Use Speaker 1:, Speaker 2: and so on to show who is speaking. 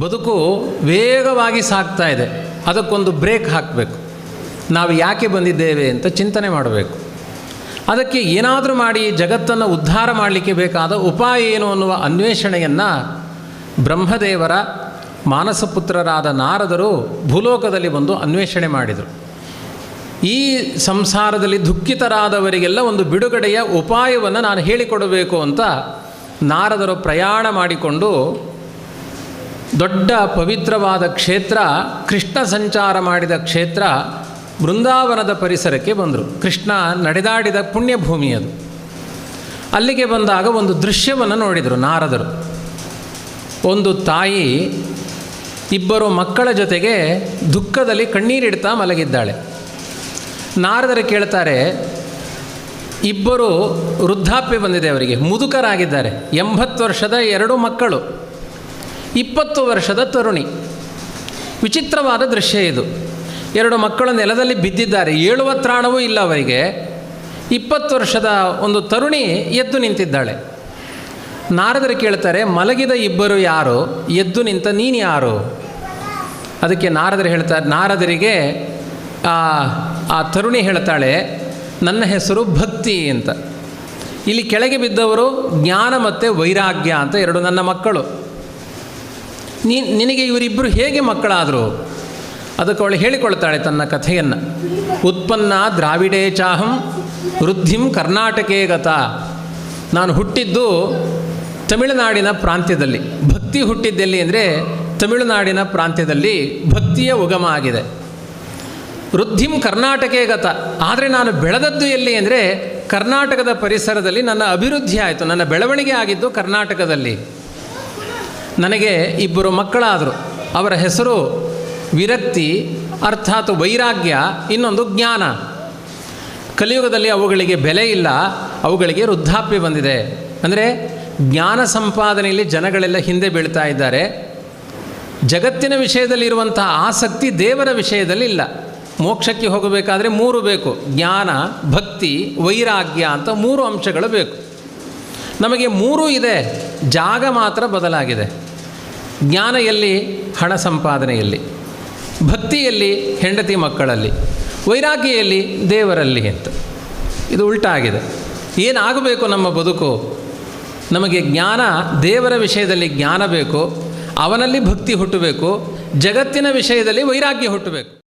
Speaker 1: ಬದುಕು ವೇಗವಾಗಿ ಸಾಗ್ತಾ ಇದೆ. ಅದಕ್ಕೊಂದು ಬ್ರೇಕ್ ಹಾಕಬೇಕು. ನಾವು ಯಾಕೆ ಬಂದಿದ್ದೇವೆ ಅಂತ ಚಿಂತನೆ ಮಾಡಬೇಕು. ಅದಕ್ಕೆ ಏನಾದರೂ ಮಾಡಿ ಜಗತ್ತನ್ನು ಉದ್ಧಾರ ಮಾಡಲಿಕ್ಕೆ ಬೇಕಾದ ಉಪಾಯ ಏನು ಅನ್ನುವ ಅನ್ವೇಷಣೆಯನ್ನು ಬ್ರಹ್ಮದೇವರ ಮಾನಸಪುತ್ರರಾದ ನಾರದರು ಭೂಲೋಕದಲ್ಲಿ ಬಂದು ಅನ್ವೇಷಣೆ ಮಾಡಿದರು. ಈ ಸಂಸಾರದಲ್ಲಿ ದುಃಖಿತರಾದವರಿಗೆಲ್ಲ ಒಂದು ಬಿಡುಗಡೆಯ ಉಪಾಯವನ್ನು ನಾನು ಹೇಳಿಕೊಡಬೇಕು ಅಂತ ನಾರದರು ಪ್ರಯಾಣ ಮಾಡಿಕೊಂಡು ದೊಡ್ಡ ಪವಿತ್ರವಾದ ಕ್ಷೇತ್ರ, ಕೃಷ್ಣ ಸಂಚಾರ ಮಾಡಿದ ಕ್ಷೇತ್ರ ಬೃಂದಾವನದ ಪರಿಸರಕ್ಕೆ ಬಂದರು. ಕೃಷ್ಣ ನಡೆದಾಡಿದ ಪುಣ್ಯಭೂಮಿ ಅದು. ಅಲ್ಲಿಗೆ ಬಂದಾಗ ಒಂದು ದೃಶ್ಯವನ್ನು ನೋಡಿದರು ನಾರದರು. ಒಂದು ತಾಯಿ, ಇಬ್ಬರು ಮಕ್ಕಳ ಜೊತೆಗೆ ದುಃಖದಲ್ಲಿ ಕಣ್ಣೀರಿಡ್ತಾ ಮಲಗಿದ್ದಾಳೆ. ನಾರದರು ಕೇಳ್ತಾರೆ, ಇಬ್ಬರು ವೃದ್ಧಾಪ್ಯ ಬಂದಿದೆ ಅವರಿಗೆ, ಮುದುಕರಾಗಿದ್ದಾರೆ, ಎಂಬತ್ತು ವರ್ಷದ ಎರಡು ಮಕ್ಕಳು. ಇಪ್ಪತ್ತು ವರ್ಷದ ತರುಣಿ. ವಿಚಿತ್ರವಾದ ದೃಶ್ಯ ಇದು. ಎರಡು ಮಕ್ಕಳು ನೆಲದಲ್ಲಿ ಬಿದ್ದಿದ್ದಾರೆ. ಏಳುವ ತ್ರಾಣವೂ ಇಲ್ಲ ಅವರಿಗೆ. ಇಪ್ಪತ್ತು ವರ್ಷದ ಒಂದು ತರುಣಿ ಎದ್ದು ನಿಂತಿದ್ದಾಳೆ. ನಾರದರು ಕೇಳ್ತಾರೆ, ಮಲಗಿದ ಇಬ್ಬರು ಯಾರು? ಎದ್ದು ನಿಂತ ನೀನು ಯಾರು? ಅದಕ್ಕೆ ನಾರದರು ಹೇಳ್ತಾರೆ ನಾರದರಿಗೆ ಆ ತರುಣಿ ಹೇಳ್ತಾಳೆ, ನನ್ನ ಹೆಸರು ಭಕ್ತಿ ಅಂತ. ಇಲ್ಲಿ ಕೆಳಗೆ ಬಿದ್ದವರು ಜ್ಞಾನ ಮತ್ತು ವೈರಾಗ್ಯ ಅಂತ ಎರಡು ನನ್ನ ಮಕ್ಕಳು. ನೀ ನಿನಗೆ ಇವರಿಬ್ಬರು ಹೇಗೆ ಮಕ್ಕಳಾದರು? ಅದಕ್ಕೆ ಅವಳು ಹೇಳಿಕೊಳ್ತಾಳೆ ತನ್ನ ಕಥೆಯನ್ನು. ಉತ್ಪನ್ನ ದ್ರಾವಿಡೇ ಚಾಹಂ, ವೃದ್ಧಿಂ ಕರ್ನಾಟಕೇ ಗತ. ನಾನು ಹುಟ್ಟಿದ್ದು ತಮಿಳುನಾಡಿನ ಪ್ರಾಂತ್ಯದಲ್ಲಿ. ಭಕ್ತಿ ಹುಟ್ಟಿದ್ದೆಲ್ಲಿ ಅಂದರೆ ತಮಿಳುನಾಡಿನ ಪ್ರಾಂತ್ಯದಲ್ಲಿ ಭಕ್ತಿಯ ಉಗಮ ಆಗಿದೆ. ವೃದ್ಧಿಂ ಕರ್ನಾಟಕೇ ಗತ. ಆದರೆ ನಾನು ಬೆಳೆದದ್ದು ಎಲ್ಲಿ ಅಂದರೆ ಕರ್ನಾಟಕದ ಪರಿಸರದಲ್ಲಿ ನನ್ನ ಅಭಿವೃದ್ಧಿ ಆಯಿತು. ನನ್ನ ಬೆಳವಣಿಗೆ ಆಗಿದ್ದು ಕರ್ನಾಟಕದಲ್ಲಿ. ನನಗೆ ಇಬ್ಬರು ಮಕ್ಕಳಾದರು. ಅವರ ಹೆಸರು ವಿರಕ್ತಿ, ಅರ್ಥಾತ್ ವೈರಾಗ್ಯ, ಇನ್ನೊಂದು ಜ್ಞಾನ. ಕಲಿಯುಗದಲ್ಲಿ ಅವುಗಳಿಗೆ ಬೆಲೆ ಇಲ್ಲ, ಅವುಗಳಿಗೆ ವೃದ್ಧಾಪ್ಯ ಬಂದಿದೆ. ಅಂದರೆ ಜ್ಞಾನ ಸಂಪಾದನೆಯಲ್ಲಿ ಜನಗಳೆಲ್ಲ ಹಿಂದೆ ಬೀಳ್ತಾ ಇದ್ದಾರೆ. ಜಗತ್ತಿನ ವಿಷಯದಲ್ಲಿರುವಂಥ ಆಸಕ್ತಿ ದೇವರ ವಿಷಯದಲ್ಲಿ ಇಲ್ಲ. ಮೋಕ್ಷಕ್ಕೆ ಹೋಗಬೇಕಾದ್ರೆ ಮೂರು ಬೇಕು. ಜ್ಞಾನ, ಭಕ್ತಿ, ವೈರಾಗ್ಯ ಅಂತ ಮೂರು ಅಂಶಗಳು ಬೇಕು. ನಮಗೆ ಮೂರೂ ಇದೆ. ಜಾಗ ಮಾತ್ರ ಬದಲಾಗಿದೆ. ಜ್ಞಾನ ಎಲ್ಲಿ ಹಣ ಸಂಪಾದನೆಯಲ್ಲಿ, ಭಕ್ತಿಯಲ್ಲಿ, ಹೆಂಡತಿ ಮಕ್ಕಳಲ್ಲಿ ವೈರಾಗ್ಯದಲ್ಲಿ ದೇವರಲ್ಲಿ ಅಂತ. ಇದು ಉಲ್ಟಾಗಿದೆ. ಏನಾಗಬೇಕು ನಮ್ಮ ಬದುಕು? ನಮಗೆ ಜ್ಞಾನ, ದೇವರ ವಿಷಯದಲ್ಲಿ ಜ್ಞಾನ ಬೇಕು, ಅವನಲ್ಲಿ ಭಕ್ತಿ ಹುಟ್ಟಬೇಕು, ಜಗತ್ತಿನ ವಿಷಯದಲ್ಲಿ ವೈರಾಗ್ಯ ಹುಟ್ಟಬೇಕು.